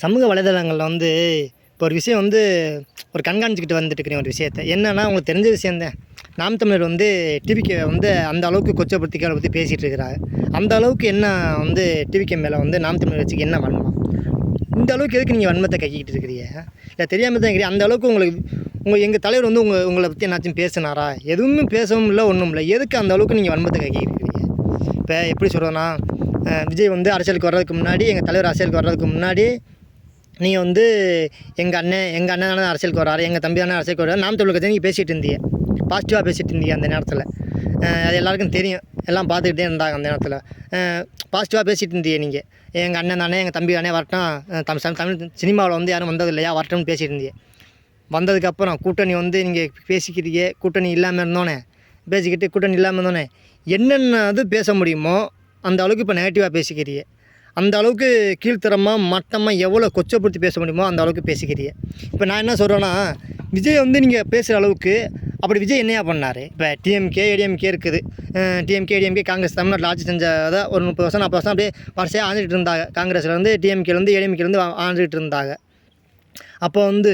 சமூக வலைதளங்களில் வந்து இப்போ ஒரு விஷயம் வந்து ஒரு கண்காணிச்சிக்கிட்டு வந்துட்டு இருக்கிறேன் ஒரு விஷயத்த. என்னென்னா உங்களுக்கு தெரிஞ்ச விஷயந்தான் நாம் தமிழர் வந்து டிவிக்கே வந்து அந்த அளவுக்கு கொச்சப்படுத்திக்காரை பற்றி பேசிகிட்டு இருக்கிறாங்க அந்த அளவுக்கு என்ன வந்து டிவிக்கே மேலே வந்து நாம் தமிழர் வச்சுக்கு என்ன வன்மம்? இந்த அளவுக்கு எதுக்கு நீங்கள் வன்மத்தை கைக்கிட்டு இருக்கிறீங்க? இல்லை தெரியாமல் தான் இருக்கிறீங்க. அந்த அளவுக்கு உங்களுக்கு உங்கள் எங்கள் தலைவர் வந்து உங்கள் உங்களை பற்றி என்னாச்சும் பேசினாரா? எதுவுமே பேசவும் இல்லை ஒன்றும் இல்லை. எதுக்கு அந்த அளவுக்கு நீங்கள் வன்மத்தை கைக்கிட்டு இருக்கிறீங்க? இப்போ எப்படி சொல்கிறேன்னா விஜய் வந்து அரசியலுக்கு வர்றதுக்கு முன்னாடி எங்கள் தலைவர் அரசியலுக்கு வர்றதுக்கு முன்னாடி நீங்கள் வந்து எங்கள் அண்ணன் எங்கள் அண்ணன் தானே அரசியலுக்கு வராரு எங்கள் தம்பி தானே அரசியலுக்கு வராரு நாம் தமிழ் கட்சி நீங்கள் பேசிகிட்டு இருந்தீங்க பாசிட்டிவாக பேசிகிட்டு இருந்தீங்க அந்த நேரத்தில். அது எல்லாருக்கும் தெரியும். எல்லாம் பார்த்துக்கிட்டே இருந்தாங்க அந்த நேரத்தில். பாசிட்டிவாக பேசிகிட்டு இருந்தீங்க நீங்கள் எங்கள் அண்ணன் தானே எங்கள் தம்பி தானே வரட்டும். தமிழ் தமிழ் சினிமாவில் வந்து யாரும் வந்தது இல்லையா? வரட்டும்னு பேசிகிட்டு இருந்தீங்க வந்ததுக்கப்புறம் கூட்டணி வந்து நீங்கள் பேசிக்கிறீங்க கூட்டணி இல்லாமல் இருந்தோன்னே பேசிக்கிட்டு கூட்டணி இல்லாமல் இருந்தோன்னே என்னென்ன அது பேச முடியுமோ அந்த அளவுக்கு இப்போ நெகட்டிவாக பேசிக்கிறீங்க. அந்த அளவுக்கு கீழ்த்தரமாக மட்டமாக எவ்வளோ கொச்சப்படுத்தி பேச முடியுமோ அந்த அளவுக்கு பேசிக்கிறீங்க இப்போ நான் என்ன சொல்கிறேன்னா விஜய் வந்து நீங்கள் பேசுகிற அளவுக்கு அப்படி விஜய் என்னையா பண்ணார்? இப்போ டிஎம்கே ஏடிஎம்கே இருக்குது. டிஎம்கே ஏடிஎம்கே காங்கிரஸ் தமிழ்நாட்டில் ஆட்சி செஞ்சதை ஒரு முப்பது வருஷம் நாற்பது வருஷம் அப்படியே வரிசையாக ஆண்டுகிட்டு இருந்தாங்க. காங்கிரஸ்லேருந்து டிஎம்கேலேருந்து ஏடிஎம்கேலேருந்து ஆண்டுகிட்டு இருந்தாங்க. அப்போ வந்து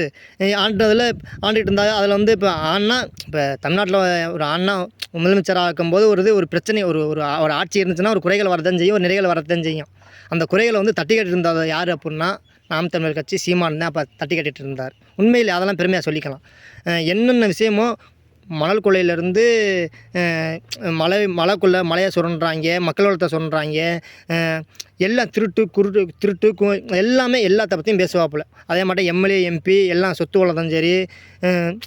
ஆண்டதில் ஆண்டுகிட்டு இருந்தாங்க. அதில் வந்து இப்போ ஆண்ணா இப்போ தமிழ்நாட்டில் ஒரு ஆண்னா முதலமைச்சராக போது ஒரு இது ஒரு பிரச்சனை ஒரு ஒரு ஒரு ஆட்சி இருந்துச்சுன்னா ஒரு குறைகள் வரதான் செய்யும் ஒரு நிறைகள் வரதான் செய்யும். அந்த குறைகளை வந்து தட்டி கட்டிட்டு இருந்தது யார் அப்படின்னா நாம் தமிழர் கட்சி சீமான் தான் அப்போ தட்டி கட்டிட்டு இருந்தார் உண்மையில் அதெல்லாம் பெருமையாக சொல்லிக்கலாம். என்னென்ன விஷயமோ மணல் கொள்ளையிலேருந்து மலை மலைக்குள்ளே மலையை சுரண்டுறாங்க மக்கள் வளத்தை சுரண்டுறாங்க எல்லாம் திருட்டு குருட்டு திருட்டு கு- எல்லாமே எல்லாத்த பற்றியும் பேசுவாப்புல. அதே மாதிரி எம்எல்ஏ எம்பி எல்லாம் சொத்து வளர்த்தும் சரி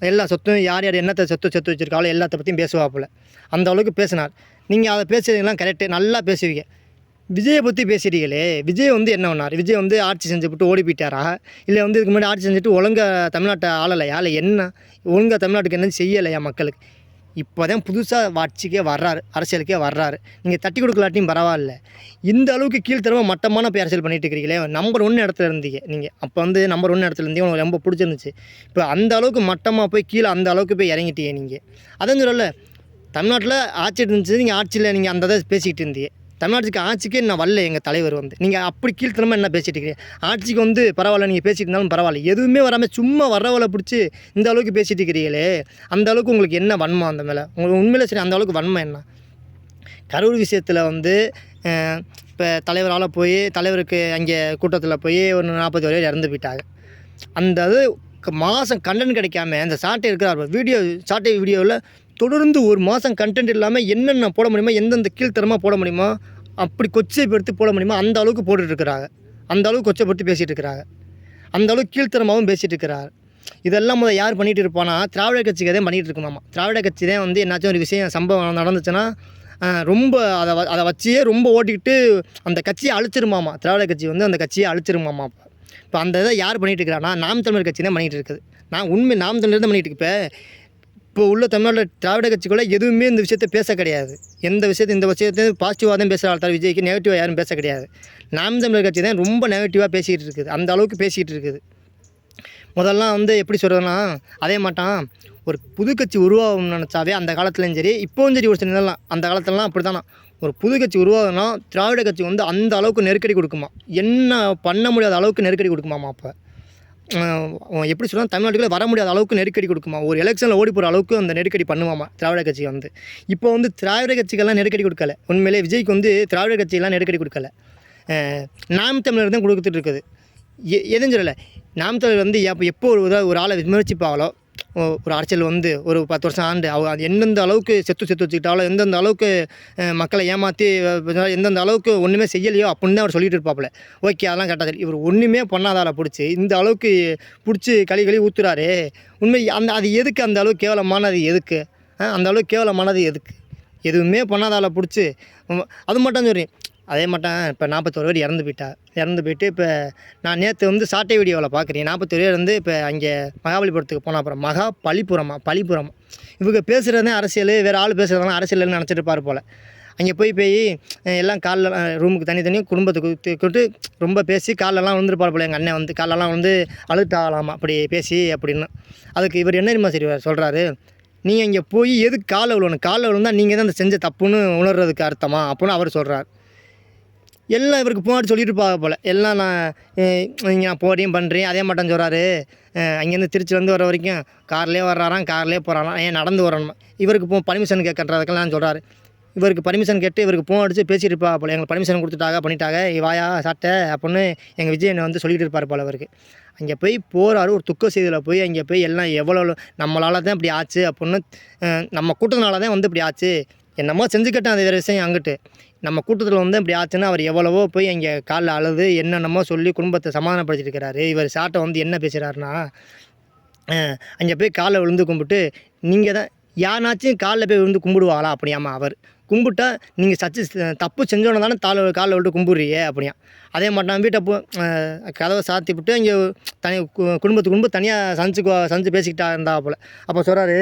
எல்லா சொத்தும் யார் யார் என்னத்தை சொத்து சொத்து வச்சுருக்காங்களோ எல்லாத்த பற்றியும் பேசுவாப்புல. அந்த அளவுக்கு பேசினார். நீங்கள் அதை பேசுறீங்களாம் கரெக்டு நல்லா பேசுவீங்க. விஜயை பற்றி பேசுகிறீங்களே விஜய் வந்து என்ன பண்ணார்? விஜய் வந்து ஆட்சி செஞ்சு விட்டு ஓடி போயிட்டாரா? இல்லை வந்து இதுக்கு முன்னாடி ஆட்சி செஞ்சுட்டு ஒழுங்காக தமிழ்நாட்டை ஆளலையா? இல்லை என்ன? ஒழுங்காக தமிழ்நாட்டுக்கு என்ன செய்யலையா மக்களுக்கு? இப்போ தான் புதுசாக ஆட்சிக்கே வர்றாரு அரசியலுக்கே வர்றாரு. நீங்கள் தட்டி கொடுக்கலாட்டியும் பரவாயில்ல. இந்த அளவுக்கு கீழ்த்தரமாக மட்டமான போய் அரசியல் பண்ணிட்டு இருக்கிறீங்களே நம்பர் ஒன்று இடத்துல இருந்தீங்க நீங்கள் அப்போ வந்து நம்பர் ஒன்று இடத்துல இருந்தீங்க உங்களுக்கு ரொம்ப பிடிச்சிருந்துச்சு. இப்போ அந்த அளவுக்கு மட்டமாக போய் கீழே அந்த அளவுக்கு போய் இறங்கிட்டீங்க நீங்கள் அதான் சொல்லல தமிழ்நாட்டில் ஆட்சி இருந்துச்சு நீங்கள் ஆட்சியில் நீங்கள் அந்த இதை பேசிக்கிட்டு இருந்தீங்க. தமிழ்நாட்டுக்கு ஆட்சிக்கே நான் வரல எங்கள் தலைவர் வந்து. நீங்கள் அப்படி கீழ்த்தனமாக என்ன பேசிட்டு இருக்கிறீங்க ஆட்சிக்கு வந்து பரவாயில்ல நீங்கள் பேசிட்டு இருந்தாலும் பரவாயில்ல. எதுவுமே வராமல் சும்மா வரவளை பிடிச்சி இந்த அளவுக்கு பேசிட்டு இருக்கிறீங்களே அந்த அளவுக்கு உங்களுக்கு என்ன வன்மம் அந்த மேலே? உங்களுக்கு உண்மையில சரி அந்த அளவுக்கு வன்மம் என்ன? கரூர் விஷயத்தில் வந்து இப்போ தலைவரால் போய் தலைவருக்கு அங்கே கூட்டத்தில் போய் ஒரு நாற்பது வரையில் இறந்து போயிட்டாங்க. அந்த இது மாதம் கண்டென்ட் கிடைக்காம அந்த சாட்டை இருக்கிறார் வீடியோ சாட்டை வீடியோவில் தொடர்ந்து ஒரு மாதம் கண்டென்ட் இல்லாமல் என்னென்ன போட முடியுமோ எந்தெந்த கீழ்த்தரமாக போட முடியுமோ அப்படி கொச்சைப்படுத்தி போட முடியுமோ அந்த அளவுக்கு போட்டுட்ருக்கிறாங்க. அந்த அளவுக்கு கொச்சைப்படுத்தி பேசிகிட்டு இருக்கிறாங்க அந்த அளவுக்கு கீழ்த்தரமாகவும் பேசிகிட்டு இருக்கிறார் இதெல்லாம் முதல் யார் பண்ணிகிட்டு இருப்பானா திராவிட கட்சிக்கு தான் பண்ணிகிட்டு இருக்குமாமா திராவிட கட்சி தான் வந்து என்னாச்சும் ஒரு விஷயம் சம்பவம் நடந்துச்சுன்னா ரொம்ப அதை வ- அதை வச்சே ரொம்ப ஓட்டிக்கிட்டு அந்த கட்சியை அழிச்சிருமாமா திராவிட கட்சி வந்து அந்த கட்சியை அழிச்சிருமாமா இப்போ இப்போ அந்த இதை யார் பண்ணிகிட்டு இருக்கிறான்னா நாம் தமிழர் கட்சி தான் பண்ணிகிட்டு இருக்குது. நான் உண்மை நாம் தமிழர் தான் பண்ணிகிட்டு இருக்கு. இப்போ இப்போ உள்ள தமிழ்நாட்டில் திராவிட கட்சிக்குள்ள எதுவுமே இந்த விஷயத்த பேச கிடையாது. எந்த விஷயத்தை இந்த விஷயத்தை பாசிட்டிவாக தான் பேசுகிற ஆள்தார் விஜய்க்கு நெகட்டிவாக யாரும் பேச கிடையாது. நாம் தமிழர் கட்சி தான் ரொம்ப நெகட்டிவாக பேசிக்கிட்டு இருக்குது. அந்த அளவுக்கு பேசிக்கிட்டு இருக்குது. முதல்லாம் வந்து எப்படி சொல்கிறதுனா அதே மாட்டான் ஒரு புது கட்சி உருவாகும் நினச்சாவே அந்த காலத்துலையும் சரி இப்போவும் சரி ஒரு சில இதெல்லாம் அந்த காலத்துலலாம் அப்படி தானே ஒரு புது கட்சி உருவாகுனா திராவிட கட்சி வந்து அந்த அளவுக்கு நெருக்கடி கொடுக்குமா? என்ன பண்ண முடியாத அளவுக்கு நெருக்கடி கொடுக்குமாமா அப்போ? எப்படி சொல்ல தமிழ்நாட்டுக்குள்ளே வர முடியாத அளவுக்கு நெருக்கடி கொடுக்குமா? ஒரு எலெக்ஷனில் ஓடி போகிற அளவுக்கு அந்த நெருக்கடி பண்ணுவாமா திராவிட கட்சி வந்து? இப்போ வந்து திராவிட கட்சிக்கெல்லாம் நெருக்கடி கொடுக்கல. உண்மையிலே விஜய்க்கு வந்து திராவிட கட்சியெல்லாம் நெருக்கடி கொடுக்கல. நாம் தமிழர் தான் கொடுத்துட்டு இருக்குது. எ எதுவும் சொல்லலை. நாம் தமிழர் வந்து எப்போ எப்போ ஒரு ஒரு ஆளை விமர்சிப்பாங்களோ ஒரு அரசியல் வந்து ஒரு பத்து வருஷம் ஆண்டு. அவ எந்தெந்த அளவுக்கு செத்து செத்து வச்சுக்கிட்டாலோ எந்தெந்த அளவுக்கு மக்களை ஏமாற்றி எந்தெந்த அளவுக்கு ஒன்றுமே செய்யலையோ அப்படின்னு தான் அவர் சொல்லிட்டு இருப்பாப்புல. ஓகே அதெல்லாம் கரெக்டாக இவர் ஒன்றுமே பண்ணாதால பிடிச்சி இந்த அளவுக்கு பிடிச்சி களி களி ஊற்றுறாரு உண்மை அந்த அது எதுக்கு அந்த அளவுக்கு கேவலமானது எதுக்கு? அந்த அளவுக்கு கேவலமானது எதுக்கு? எதுவுமே பண்ணாதால பிடிச்சி அது மட்டும் சொல்கிறேன் அதே மாட்டேன் இப்போ நாற்பத்தோரு பேர் இறந்து போயிட்டா. இறந்து போயிட்டு இப்போ நான் நேற்று வந்து சாட்டை வீடியோவில் பார்க்குறேன் நாற்பத்தோரு பேர் வந்து இப்போ அங்கே மகாபலிபுரத்துக்கு போன அப்புறம் மகா பலிபுரமா பலிபுரம் இவங்க பேசுகிறதே அரசியல் வேறு ஆள் பேசுகிறதெல்லாம் அரசியல்னு நினச்சிட்டு போல். அங்கே போய் போய் எல்லாம் காலில் ரூமுக்கு தனி குடும்பத்துக்கு கூப்பிட்டு ரொம்ப பேசி காலெல்லாம் விழுந்துருப்பார் போல எங்கள் அண்ணன் வந்து. காலெல்லாம் வந்து அழுத்தாகலாமா அப்படி பேசி அப்படின்னு. அதுக்கு இவர் என்ன தெரியுமா சரி சொல்கிறாரு நீங்கள் இங்கே போய் எதுக்கு காலை விழுவணும்? காலை விழுந்தா நீங்கள் தான் அந்த செஞ்ச தப்புன்னு உணர்றதுக்கு அர்த்தமா? அப்படின்னு அவர் சொல்கிறார் எல்லாம் இவருக்கு போனாடி சொல்லிட்டு இருப்பாங்க போல். எல்லாம் நான் இங்கே நான் போடியும் பண்ணுறேன் அதே மாட்டேன் சொல்கிறாரு அங்கேருந்து திருச்சிலேருந்து வர வரைக்கும் கார்லேயே வர்றாராம் கார்லேயே போகிறாராம் ஏன் நடந்து வரணும். இவருக்கு போ பர்மிஷன் கேட்கறதுக்கெல்லாம் சொல்கிறாரு இவருக்கு பர்மிஷன் கேட்டு இவருக்கு ஃபோன் அடித்து பேசிட்டு இருப்பா போல். எங்களுக்கு பர்மிஷன் கொடுத்துட்டாங்க பண்ணிட்டாங்க. இவாயா சாட்டை அப்புடின்னு அப்படின்னு எங்கள் விஜய் என்னை வந்து சொல்லிகிட்டு இருப்பார் போல் அவருக்கு அங்கே போய் போகிறாரு ஒரு துக்க செய்தியில் போய் அங்கே போய் எல்லாம் எவ்வளோ நம்மளால தான் இப்படி ஆச்சு அப்படின்னு நம்ம கூட்டத்தினால தான் வந்து இப்படி ஆச்சு. என்னமோ செஞ்சுக்கிட்டேன் அது வேறு விஷயம் அங்கிட்டு. நம்ம கூட்டத்தில் வந்து இப்படி ஆச்சுன்னா அவர் எவ்வளவோ போய் அங்கே காலில் அழுது என்னென்னமோ சொல்லி குடும்பத்தை சமாதானப்படுத்திட்டு இருக்கிறாரு இவர் சாட்டை வந்து என்ன பேசுகிறாருன்னா அங்கே போய் காலில் விழுந்து கும்பிட்டு நீங்கள் தான் யாருனாச்சும் காலில் போய் விழுந்து கும்பிடுவாளா? அப்படியாமா அவர். கும்பிட்டா நீங்கள் சச்சு தப்பு செஞ்சோன்னு தானே தாள காலில் விட்டு கும்பிட்றீங்க அப்படியா அதே மாட்டான் வீட்டை போ கதவை சாத்தி விட்டு இங்கே தனி கு- குடும்பத்து குடும்பம் தனியாக சந்திச்சு சந்திச்சு பேசிக்கிட்டா இருந்தா போல். அப்போ சொல்கிறாரு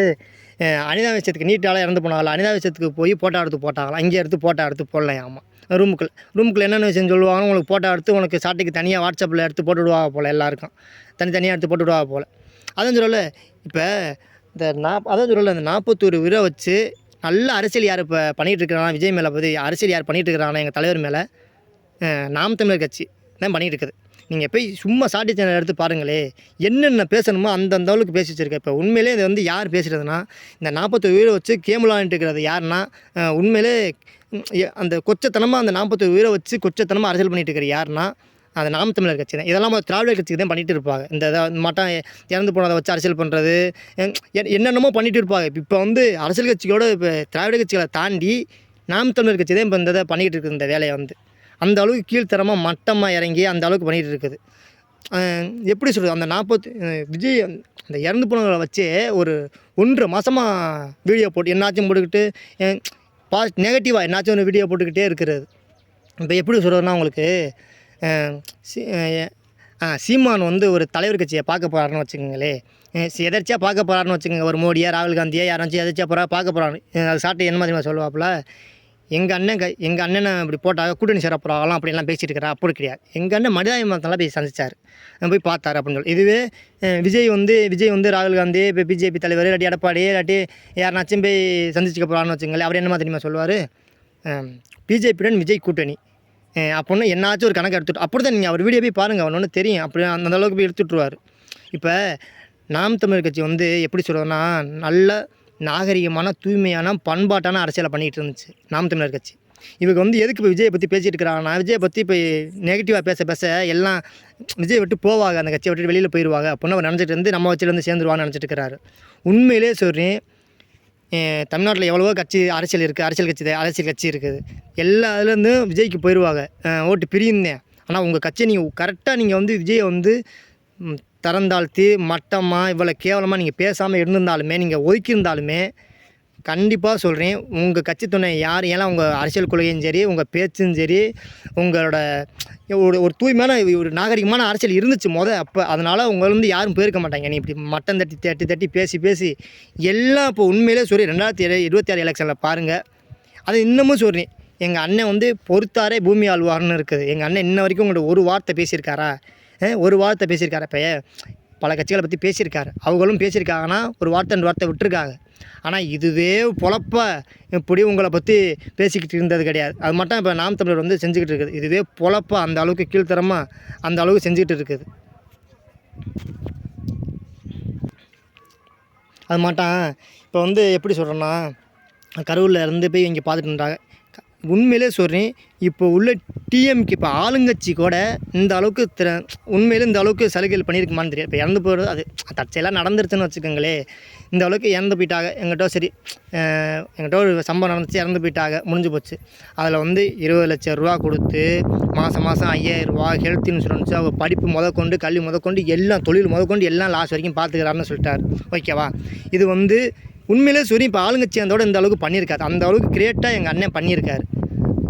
அனிதா விஷயத்துக்கு நீட்டால் இறந்து போனாங்களா? அனிதா விஷயத்துக்கு போய் ஃபோட்டோ எடுத்து போட்டாங்களா? இங்கே எடுத்து ஃபோட்டோ எடுத்து போடலாம் ஆமாம் ரூமுக்குள்ள ரூமுக்குள்ள என்னென்ன விஷயம் சொல்லுவாங்க உங்களுக்கு ஃபோட்டோ எடுத்து உனக்கு சாட்டிக்கு தனியாக வாட்ஸ்அப்பில் எடுத்து போட்டு விடுவாங்க போல் எல்லாருக்கும். தனித்தனியாக எடுத்து போட்டு விடுவாங்க போல். அதான் சொல்லல இப்போ இந்த நாப் அதான் சொல்லல இந்த நாற்பத்தோரு உயிரை வச்சு நல்ல அரசியல் யார் இப்போ பண்ணிகிட்டு இருக்கிறானா? விஜய் மேலே பற்றி அரசியல் யார் பண்ணிகிட்டு இருக்கிறானா? எங்கள் தலைவர் மேலே? நாம் தமிழர் கட்சி தான் பண்ணிகிட்டு இருக்குது. நீங்கள் போய் சும்மா சாட்டி சேனல் எடுத்து பாருங்களே என்னென்ன பேசணுமோ அந்தந்த அளவுக்கு பேசி வச்சுருக்கேன் இப்போ உண்மையிலே இது வந்து யார் பேசுகிறதுனா இந்த நாற்பத்தொரு உயிரை வச்சு கேமுலான்ட்டு இருக்கிறது யாருன்னா உண்மையிலே அந்த கொச்சத்தனமாக அந்த நாற்பத்தொரு உயிரை வச்சு கொச்சத்தனமாக அரசியல் பண்ணிட்டு இருக்கிற யாருன்னா அது நாம் தமிழர் கட்சி தான். இதெல்லாம் நம்ம திராவிடர் கட்சிக்கு தான் பண்ணிட்டு இருப்பாங்க. இந்த இதை மட்டம் இறந்து போனதை வச்சு அரசியல் பண்ணுறது என்னென்னமோ பண்ணிட்டு இருப்பாங்க. இப்போ வந்து அரசியல் கட்சியோட இப்போ திராவிட கட்சிகளை தாண்டி நாம் தமிழர் கட்சி தான் இப்போ இந்த இதை பண்ணிகிட்டு இருக்குது இந்த வேலையை வந்து. அந்த அளவுக்கு கீழ்த்தரமாக மட்டமாக இறங்கி அந்த அளவுக்கு பண்ணிகிட்டு இருக்குது. எப்படி சொல்கிறது அந்த நாற்பத்தி விஜய் அந்த இறந்து போனவங்களை வச்சே ஒரு ஒன்றரை மாதமாக வீடியோ போட்டு என்னாச்சும் போட்டுக்கிட்டு பாஸ் நெகட்டிவாக என்னாச்சும் ஒரு வீடியோ போட்டுக்கிட்டே இருக்கிறது இப்போ எப்படி சொல்கிறதுனா உங்களுக்கு சீமான் வந்து ஒரு தலைவர் கட்சியை பார்க்க போகிறாருன்னு வச்சுக்கோங்களே எதர்ச்சியாக பார்க்க போகிறாருன்னு வச்சுக்கோங்க. ஒரு மோடியா ராகுல் காந்தியா யாராச்சும் எதர்ச்சியாக போகிறா பார்க்க போகிறாரு அது சாட்டை என்ன மாதிரி சொல்லுவாப்புல? எங்கள் அண்ணன் எங்கள் அண்ணனை இப்படி போட்டால் கூட்டணி சேர போகிறாங்களாம் அப்படிலாம் பேசிட்டு இருக்கிறா அப்படி கிடையாது. எங்கள் அண்ணன் மனிதாபிமானத்தெல்லாம் போய் சந்திச்சார். போய் பார்த்தாரு அப்படின்னு சொல்லி. இதுவே விஜய் வந்து விஜய் வந்து ராகுல் காந்தி இப்போ பிஜேபி தலைவர் இல்லாட்டி எடப்பாடி இல்லாட்டி யாருனாச்சும் போய் சந்திச்சுக்க போகிறான்னு வச்சுங்களேன் அவர் என்ன தெரியுமா சொல்லுவார்? பிஜேபியுடன் விஜய் கூட்டணி. அஹ், அப்படின்னு என்னாச்சும் ஒரு கணக்கு எடுத்துட்டு அப்படி தான் நீங்கள் அவர் வீடியோ போய் பாருங்கள் அவன் ஒன்று தெரியும். அப்படி அந்த அளவுக்கு போய் எடுத்துட்டுருவார். இப்போ நாம் தமிழ் கட்சி வந்து எப்படி சொல்கிறதுனா நல்ல நாகரிகமான தூய்மையான பண்பாட்டான அரசியலை பண்ணிகிட்டு இருந்துச்சு நாம் தமிழர் கட்சி. இவங்க வந்து எதுக்கு இப்போ விஜயை பற்றி பேசிட்டு இருக்கிறாங்கன்னா விஜயை பற்றி இப்போ நெகட்டிவாக பேச பேச எல்லாம் விஜய் விட்டு போவாங்க அந்த கட்சியை விட்டு வெளியில் போயிடுவாங்க அப்படின்னு அவர் நினச்சிட்டு இருந்து நம்ம வச்சுட்டு வந்து சேர்ந்துருவான்னு நினச்சிட்டு இருக்கிறாரு. உண்மையிலே சொல்கிறேன் தமிழ்நாட்டில் எவ்வளவோ கட்சி அரசியல் இருக்குது அரசியல் கட்சி அரசியல் கட்சி இருக்குது. எல்லா இதுலேருந்து விஜய்க்கு போயிடுவாங்க ஓட்டு பிரியுந்தேன் ஆனால் உங்கள் கட்சியை நீங்கள் கரெக்டாக நீங்கள் வந்து விஜயை வந்து ம், தரந்தாழ்த்தி மட்டமாக இவ்வளோ கேவலமாக நீங்கள் பேசாமல் இருந்திருந்தாலுமே நீங்கள் ஒதுக்கியிருந்தாலுமே கண்டிப்பாக சொல்கிறேன் உங்கள் கட்சி துணை யார்? ஏன்னா உங்கள் அரசியல் கொள்கையும் சரி உங்கள் பேச்சும் சரி உங்களோட ஒரு ஒரு தூய்மையான ஒரு நாகரிகமான அரசியல் இருந்துச்சு முத அப்போ அதனால் உங்களை வந்து யாரும் போயிருக்க மாட்டாங்க. நீ இப்படி மட்டம் தட்டி தட்டி தட்டி பேசி பேசி எல்லாம் இப்போ உண்மையிலே சொல்லி ரெண்டாயிரத்தி ஏழு இருபத்தி ஆறு எலெக்ஷனில் பாருங்கள் அது இன்னமும் சொல்கிறேன் எங்கள் அண்ணன் வந்து பொறுத்தாரே பூமி ஆழ்வார்னு இருக்குது. எங்கள் அண்ணன் இன்ன வரைக்கும் உங்கள்கிட்ட ஒரு வார்த்தை பேசியிருக்காரா? ஒரு வார்த்தை பேசியிருக்காரு. இப்போ பல கட்சிகளை பற்றி பேசியிருக்காரு. அவங்களும் பேசியிருக்காங்கன்னா ஒரு வார்த்தை ரெண்டு வார்த்தை விட்டுருக்காங்க. ஆனால் இதுவே பொழப்ப இப்படி உங்களை பற்றி பேசிக்கிட்டு இருந்தது கிடையாது. அது மட்டும் இப்போ நாம் தமிழர் வந்து செஞ்சுக்கிட்டு இருக்குது. இதுவே பொழப்ப அந்த அளவுக்கு கீழ்த்தரமாக அந்த அளவுக்கு செஞ்சுக்கிட்டு இருக்குது. அது மாட்டான் இப்போ வந்து எப்படி சொல்கிறேன்னா கரூரில் இருந்து போய் இங்கே பார்த்துட்டு இருந்தாங்க உண்மையிலே சொல்கிறேன் இப்போ உள்ள டிஎம்கே இப்போ ஆளுங்கட்சி கூட இந்த அளவுக்கு திற உண்மையிலே இந்த அளவுக்கு சலுகைகள் பண்ணியிருக்குமான்னு தெரியாது. இப்போ இறந்து போகிறது அது தற்செயலாக நடந்துருச்சுன்னு வச்சுக்கோங்களே இந்த அளவுக்கு இறந்து போயிட்டாங்க. எங்கிட்ட சரி எங்கிட்ட ஒரு சம்பவம் நடந்துச்சு இறந்து போயிட்டாங்க முடிஞ்சு போச்சு. அதில் வந்து இருபது லட்சம் ரூபா கொடுத்து மாதம் மாதம் ஐயாயிரம் ரூபா ஹெல்த் இன்சூரன்ஸு அவங்க படிப்பு முதற்கொண்டு கல்வி முதற்கொண்டு எல்லாம் தொழில் முதற்கொண்டு எல்லாம் லாஸ்ட் வரைக்கும் பார்த்துக்கிறாருன்னு சொல்லிட்டார். ஓகேவா? இது வந்து உண்மையிலே சூரியன் இப்போ ஆளுங்கட்சி அந்தோட இந்த அளவுக்கு பண்ணியிருக்காரு. அந்த அளவுக்கு கிரேட்டாக எங்கள் அண்ணன் பண்ணியிருக்காரு.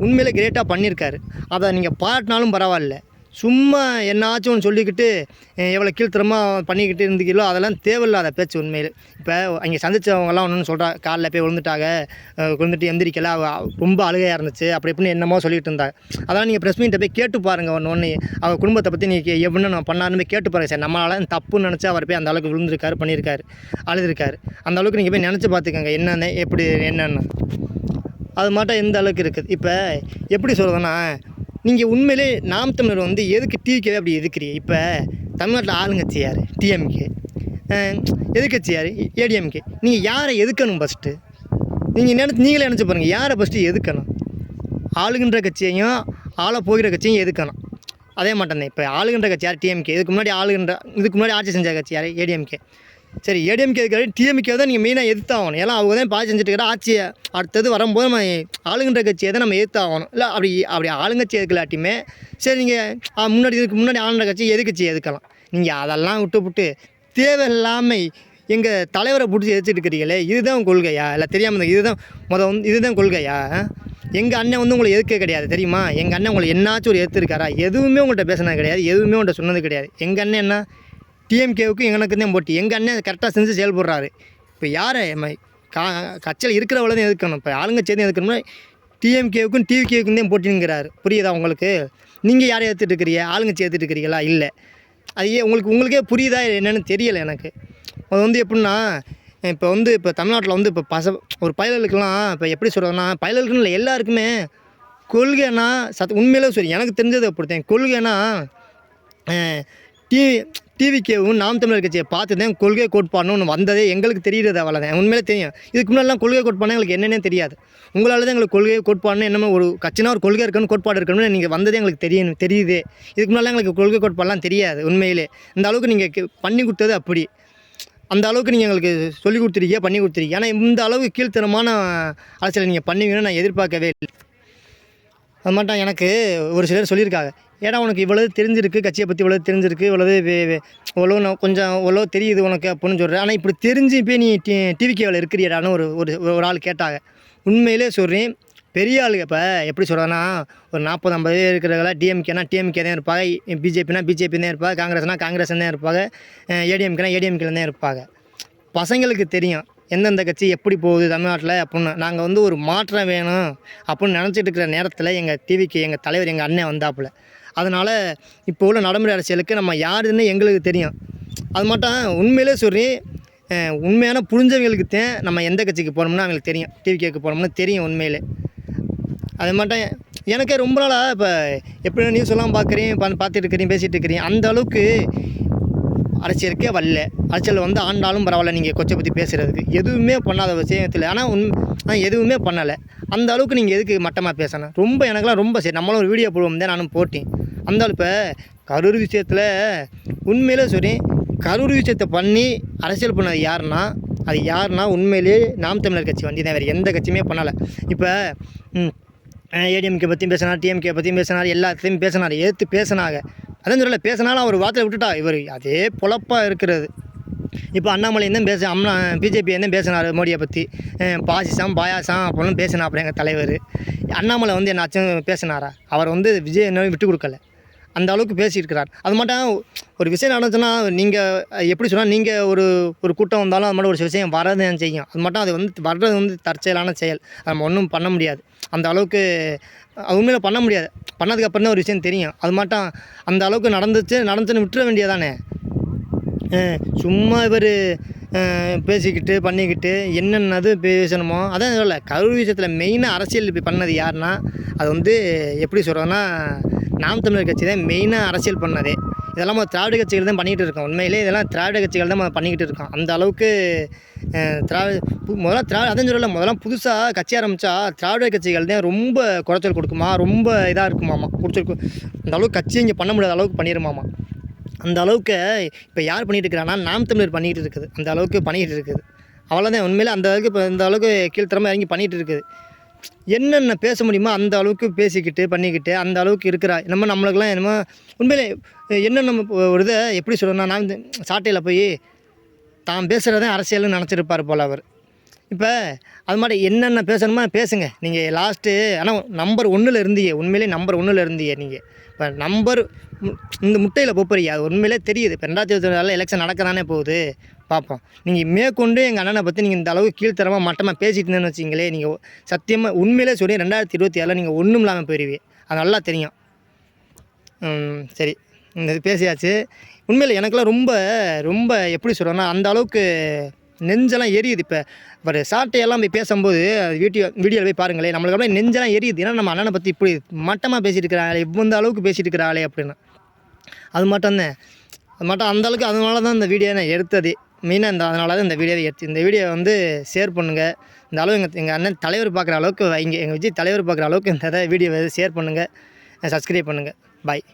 உண்மையிலே கிரேட்டாக பண்ணியிருக்காரு. அதை நீங்கள் பாராட்டினாலும் பரவாயில்ல. சும்மா என்னாச்சும் ஒன்று சொல்லிக்கிட்டு எவ்வளோ கீழ்த்தரமாக பண்ணிக்கிட்டு இருந்தீங்களோ அதெல்லாம் தேவையில்லாத பேச்சு உண்மையில். இப்போ அங்கே சந்தித்தவங்கலாம் ஒன்று சொல்கிறா காலில் போய் விழுந்துட்டாங்க. விழுந்துட்டு எந்திரிக்கல. ரொம்ப அழுகையாக இருந்துச்சு. அப்படி இப்படின்னு என்னமோ சொல்லிட்டு இருந்தாங்க அதெல்லாம் நீங்கள் ப்ரெஸ் மீட்டை போய் கேட்டு பாருங்கள் ஒன்று ஒன்று அவர் குடும்பத்தை பற்றி நீங்கள் எப்படின்னு நான் பண்ணாருன்னு போய் கேட்டு பாருங்கள் சார். நம்மளால தப்புன்னு நினச்சி அவர் போய் அந்த அளவுக்கு விழுந்திருக்காரு பண்ணியிருக்காரு அழுதுருக்காரு. அந்த அளவுக்கு நீங்கள் போய் நினச்சி பார்த்துக்கோங்க என்னென்ன எப்படி என்னென்ன. அது மட்டும் எந்த அளவுக்கு இருக்குது. இப்போ எப்படி சொல்கிறதுன்னா நீங்கள் உண்மையிலே நாம் தமிழர் வந்து எதுக்கு டிவிக்கவே அப்படி எதுக்குறீங்க இப்போ தமிழ்நாட்டில் ஆளுங்கட்சி யார்? டிஎம்கே எதிர்கட்சி யார்? ஏடிஎம்கே நீங்கள் யாரை எதுக்கணும் ஃபஸ்ட்டு நீங்கள் நினச்சி நீங்களே நினச்சி பாருங்கள் யாரை ஃபஸ்ட்டு எதுக்கணும் ஆளுகின்ற கட்சியையும் ஆள போகிற கட்சியும் எதுக்கணும் அதே மாட்டேன் இப்போ ஆளுகின்ற கட்சி யார்? டிஎம்கே இதுக்கு முன்னாடி ஆளுகின்ற இதுக்கு முன்னாடி ஆட்சி செஞ்ச கட்சி யார்? ஏடிஎம்கே சரி ஏடிஎம்கே கிடையாது டிஎம்கே தான் நீங்கள் மெயினாக எதிர்த்தாகணும். ஏன்னா அவங்க தான் பாதி செஞ்சுட்டு இருக்கிற ஆட்சியை அடுத்தது வரும்போது நம்ம ஆளுங்கன்ற கட்சியை தான் நம்ம எதிர்த்தாகணும். இல்லை அப்படி அப்படி ஆளுங்கட்சி எதுக்கலாட்டியுமே சரி நீங்கள் முன்னாடி இதுக்கு முன்னாடி ஆளுகிற கட்சி எதிர்கட்சி எதுக்கலாம் நீங்கள் அதெல்லாம் விட்டு விட்டு தேவையில்லாமல் எங்கள் தலைவரை பிடிச்சி எதிர்த்துட்டு இருக்கிறீங்களே இதுதான் கொள்கையா? இல்லை தெரியாமல் இதுதான் முத வந்து இதுதான் கொள்கையா? எங்கள் அண்ணன் வந்து உங்களை எதிர்க்க கிடையாது தெரியுமா? எங்கள் அண்ணன் உங்களை என்னாச்சும் ஒரு எதிர்த்துருக்காரா? எதுவுமே உங்கள்கிட்ட பேசினது கிடையாது எதுவுமே உங்கள்கிட்ட சொன்னது கிடையாது. எங்கள் அண்ணன் என்ன டிஎம்கேவுக்கும் எங்களுக்கு தான் போட்டி. எங்கள் அண்ணன் கரெக்டாக செஞ்சு செயல்படுறாரு இப்போ யாரை? கா கட்சியில் இருக்கிறவள தான் எதுக்கணும்? இப்போ ஆளுங்கட்சி தான் எதுக்கணும்னா டிஎம்கேவுக்கும் டிவிகேவுக்கும் தான் போட்டிங்கிறாரு. புரியுதா உங்களுக்கு? நீங்கள் யாரை ஏற்றுட்டு இருக்கிறீங்க? ஆளுங்கட்சி ஏற்றுட்டு இருக்கிறீங்களா? இல்லை. அது ஏன் உங்களுக்கு உங்களுக்கே புரியுதா என்னென்னு தெரியலை எனக்கு. அது வந்து எப்படின்னா இப்போ வந்து இப்போ தமிழ்நாட்டில் வந்து இப்போ பச ஒரு பயலுக்கெல்லாம் இப்போ எப்படி சொல்கிறதுனா பயலுக்குன்னு இல்லை எல்லாருக்குமே கொள்கைனா சத் உண்மையிலே சரி எனக்கு தெரிஞ்சதை அப்படித்தான். கொள்கைனா டிவி டிவிக்கேவும் நாம் தமிழர் கட்சியை பார்த்து தான் கொள்கை கோட்பாடுன்னு ஒன்று வந்ததே எங்களுக்கு தெரிகிறது அவ்வளோதான் உண்மையிலே தெரியும். இதுக்கு முன்னாடிலாம் கொள்கை கோட்பாடுனா எங்களுக்கு என்னென்னே தெரியாது. உங்களால் தான் எங்களுக்கு கொள்கை கோட்பாடுன்னு என்னமோ ஒரு கட்சினா ஒரு கொள்கை இருக்கணும் கோட்பாடு இருக்கணும்னு நீங்கள் வந்ததே எங்களுக்கு தெரியும் தெரியுது. இதுக்கு முன்னாடி எங்களுக்கு கொள்கை கோட்பாடெலாம் தெரியாது உண்மையிலே. இந்த அளவுக்கு நீங்கள் பண்ணி கொடுத்தது அப்படி. அந்த அளவுக்கு நீங்கள் எங்களுக்கு சொல்லி கொடுத்துருக்கீங்க பண்ணி கொடுத்துருக்கீங்க. ஆனால் இந்த அளவுக்கு கீழ்த்தனமான அரசியலை நீங்கள் பண்ணுவீங்கன்னு நான் எதிர்பார்க்கவே இல்லை. அது மட்டும் எனக்கு ஒரு சிலர் சொல்லியிருக்காங்க. ஏடா உனக்கு இவ்வளவு தெரிஞ்சிருக்கு கட்சியை பற்றி இவ்வளோ தெரிஞ்சிருக்கு இவ்வளவு இவ்வளோ நான் கொஞ்சம் இவ்வளோ தெரியுது உனக்கு அப்படின்னு சொல்கிறேன் ஆனால் இப்படி தெரிஞ்சு போய் நீ டி டிவிக்கேவில் இருக்கிறியடான்னு ஒரு ஒரு ஒரு ஆள் கேட்டாங்க. உண்மையிலே சொல்கிறேன் பெரிய ஆளுங்க இப்போ எப்படி சொல்கிறேன்னா ஒரு நாற்பது ஐம்பது பேர் இருக்கிறவங்களா டிஎம்கேனா டிஎம்கே தான் இருப்பாங்க. பிஜேபினா பிஜேபி தான் இருப்பாங்க. காங்கிரஸ்னா காங்கிரஸ் தான் இருப்பாங்க. ஏடிஎம்கேனா ஏடிஎம்கேல தான் இருப்பாங்க. பசங்களுக்கு தெரியும் எந்தெந்த கட்சி எப்படி போகுது தமிழ்நாட்டில் அப்படின்னு. நாங்கள் வந்து ஒரு மாற்றம் வேணும் அப்படின்னு நினச்சிட்டு இருக்கிற நேரத்தில் எங்கள் டிவிக்கு எங்கள் தலைவர் எங்கள் அண்ணன் வந்தாப்புல. அதனால் இப்போ உள்ள நடைமுறை அரசியலுக்கு நம்ம யாருன்னு எங்களுக்கு தெரியும். அது மட்டும் உண்மையிலே சொல்லி உண்மையான புரிஞ்சவங்களுக்கு தான் நம்ம எந்த கட்சிக்கு போனோம்னா அவங்களுக்கு தெரியும். டிவி கேட்க போனோம்னா தெரியும் உண்மையிலே. அது மட்டும் எனக்கே ரொம்ப நாளாக இப்போ எப்படி நியூஸ் எல்லாம் பார்க்குறேன் பார்த்துட்டு இருக்கிறேன் பேசிகிட்டு இருக்கிறேன். அந்த அளவுக்கு அரசியலுக்கே வரல. அரசியல் வந்து ஆண்டாலும் பரவாயில்ல நீங்கள் கொச்சை பற்றி பேசுகிறதுக்கு எதுவுமே பண்ணாத விஷயத்தில் ஆனால் உண் ஆனால் எதுவுமே பண்ணலை. அந்த அளவுக்கு நீங்கள் எதுக்கு மட்டமாக பேசணும்? ரொம்ப எனக்குலாம் ரொம்ப சரி. நம்மளும் ஒரு வீடியோ போடுவோம் தான் நானும் போட்டேன். அந்த அளவு இப்போ கரூர் விஷயத்தில் உண்மையிலே சரி கரூர் விஷயத்தை பண்ணி அரசியல் பண்ணது யாருன்னா அது யாருன்னா உண்மையிலேயே நாம் தமிழர் கட்சி வண்டி தான் வேறு எந்த கட்சியுமே பண்ணலை. இப்போ ஏடிஎம்கே பற்றியும் பேசினார் டிஎம்கே பற்றியும் பேசினார் எல்லாத்தையும் பேசினார் ஏற்று பேசினாங்க. அதான் சொல்லலை பேசினாலும் அவர் வார்த்தையை விட்டுட்டா. இவர் அதே பொழப்பாக இருக்கிறது. இப்போ அண்ணாமலை தான் பேச அம்மா பிஜேபி தான் பேசினார் மோடியை பற்றி பாசிசம் பாயாசம் பேசினா பேசினாப்புல எங்கள் தலைவர். அண்ணாமலை வந்து என்னாச்சும் பேசினாரா? அவர் வந்து விஜய் என்ன விட்டு கொடுக்கல. அந்த அளவுக்கு பேசியிருக்கிறார். அது மட்டும் ஒரு விஷயம் நடந்துச்சுன்னா நீங்கள் எப்படி சொன்னால் நீங்கள் ஒரு ஒரு கூட்டம் வந்தாலும் அது மட்டும் ஒரு விஷயம் வரதான் செய்யும். அது மட்டும் அது வந்து வர்றது வந்து தற்செயலான செயல். நம்ம ஒன்றும் பண்ண முடியாது. அந்த அளவுக்கு உண்மையில் பண்ண முடியாது. பண்ணதுக்கப்புறம் தான் ஒரு விஷயம் தெரியும். அது மட்டும் அந்த அளவுக்கு நடந்துச்சு நடந்துச்சுன்னு விட்டுற வேண்டியதானே சும்மா இவர் பேசிக்கிட்டு பண்ணிக்கிட்டு என்னென்னது பேசணுமோ அதான் சொல்ல கரூர் விஷயத்தில் மெயினாக அரசியல் இப்படி பண்ணது யாருன்னா அது வந்து எப்படி சொல்கிறதுனா நாம் தமிழர் கட்சி தான் மெயினாக அரசியல் பண்ணதே. இதெல்லாம் நம்ம திராவிட கட்சிகள் தான் பண்ணிக்கிட்டு இருக்கோம். உண்மையிலே இதெல்லாம் திராவிட கட்சிகள் தான் நம்ம பண்ணிக்கிட்டு இருக்கோம். அந்த அளவுக்கு திராவிட முதல்ல திராவிட அதான் சொல்லல முதல்ல புதுசாக கட்சி ஆரம்பித்தா திராவிட கட்சிகள் தான் ரொம்ப குறைச்சல் கொடுக்குமா? ரொம்ப இதாக இருக்குமாமா? குறைச்சல் அந்த அளவுக்கு கட்சி இங்கே பண்ண முடியாத அளவுக்கு பண்ணிடுமாமா அந்த அளவுக்கு இப்போ யார் பண்ணிகிட்டு இருக்கிறான்னா நாம் தமிழர் பண்ணிகிட்டு இருக்குது. அந்த அளவுக்கு பண்ணிகிட்டு இருக்குது. அவ்வளோதான் உண்மையிலே அந்த அளவுக்கு இப்போ இந்த அளவுக்கு கீழ்த்தரமாக இறங்கி பண்ணிகிட்டு இருக்குது. என்னென்ன பேச முடியுமோ அந்த அளவுக்கு பேசிக்கிட்டு பண்ணிக்கிட்டு அந்த அளவுக்கு இருக்கிறா. நம்ம நம்மளுக்கெல்லாம் என்னமோ உண்மையிலே என்ன நம்ம ஒரு இதை எப்படி சொல்லணும்னா நான் வந்து சாட்டையில் போய் தான் பேசுகிறதே அரசியல்னு நினச்சிருப்பார் போல் அவர். இப்போ அது மாதிரி என்னென்ன பேசணுமோ பேசுங்க. நீங்கள் லாஸ்ட்டு ஆனால் நம்பர் ஒன்றில் இருந்தீங்க. உண்மையிலே நம்பர் ஒன்றில் இருந்தீங்க நீங்கள் இப்போ நம்பர் இந்த முட்டையில் போகிறீங்க அது உண்மையிலே தெரியுது. இப்போ ரெண்டாயிரத்தி இருபத்தி நாலில் எலெக்ஷன் நடக்க தானே போகுது. பார்ப்போம் நீங்கள் மேற்கொண்டு எங்கள் அண்ணனை பற்றி நீங்கள் இந்த அளவுக்கு கீழ்த்தரமாக மட்டமாக பேசிட்டு இருந்தேன்னு வச்சிங்களே நீங்கள் சத்தியமாக உண்மையிலே சொல்லி ரெண்டாயிரத்தி இருபத்தி ஏழில் நீங்கள் ஒன்றும் இல்லாமல் போயிடுவீங்க அது நல்லா தெரியும். சரி. இந்த இது பேசியாச்சு. உண்மையில் எனக்கெல்லாம் ரொம்ப ரொம்ப எப்படி சொல்கிறேன்னா அந்த அளவுக்கு நெஞ்செல்லாம் எரியுது. இப்போ ஒரு சாட்டையெல்லாம் போய் பேசும்போது வீடியோ வீடியோவில் போய் பாருங்களேன் நம்மளுக்கு அப்படியே நெஞ்செல்லாம் எரியுது. ஏன்னா நம்ம அண்ணனை பற்றி இப்படி மட்டமாக பேசிட்டு இருக்கிறாங்களே இவ்வந்த அளவுக்கு பேசிட்டு இருக்கிறாளே அப்படின்னு. அது மட்டும்தான் அது மட்டும் அந்தளவுக்கு அதனால தான் இந்த வீடியோ நான் எடுத்தது. மெயினாக இந்த அதனால தான் இந்த வீடியோவை எடுத்து இந்த வீடியோ வந்து ஷேர் பண்ணுங்கள் இந்த அளவு எங்கள் எங்கள் அண்ணன் தலைவர் பார்க்குற அளவுக்கு வைங்க. எங்கள் விஜய் தலைவர் பார்க்குற அளவுக்கு இந்த வீடியோ வீடியோவை ஷேர் பண்ணுங்கள் சப்ஸ்கிரைப் பண்ணுங்கள் பாய்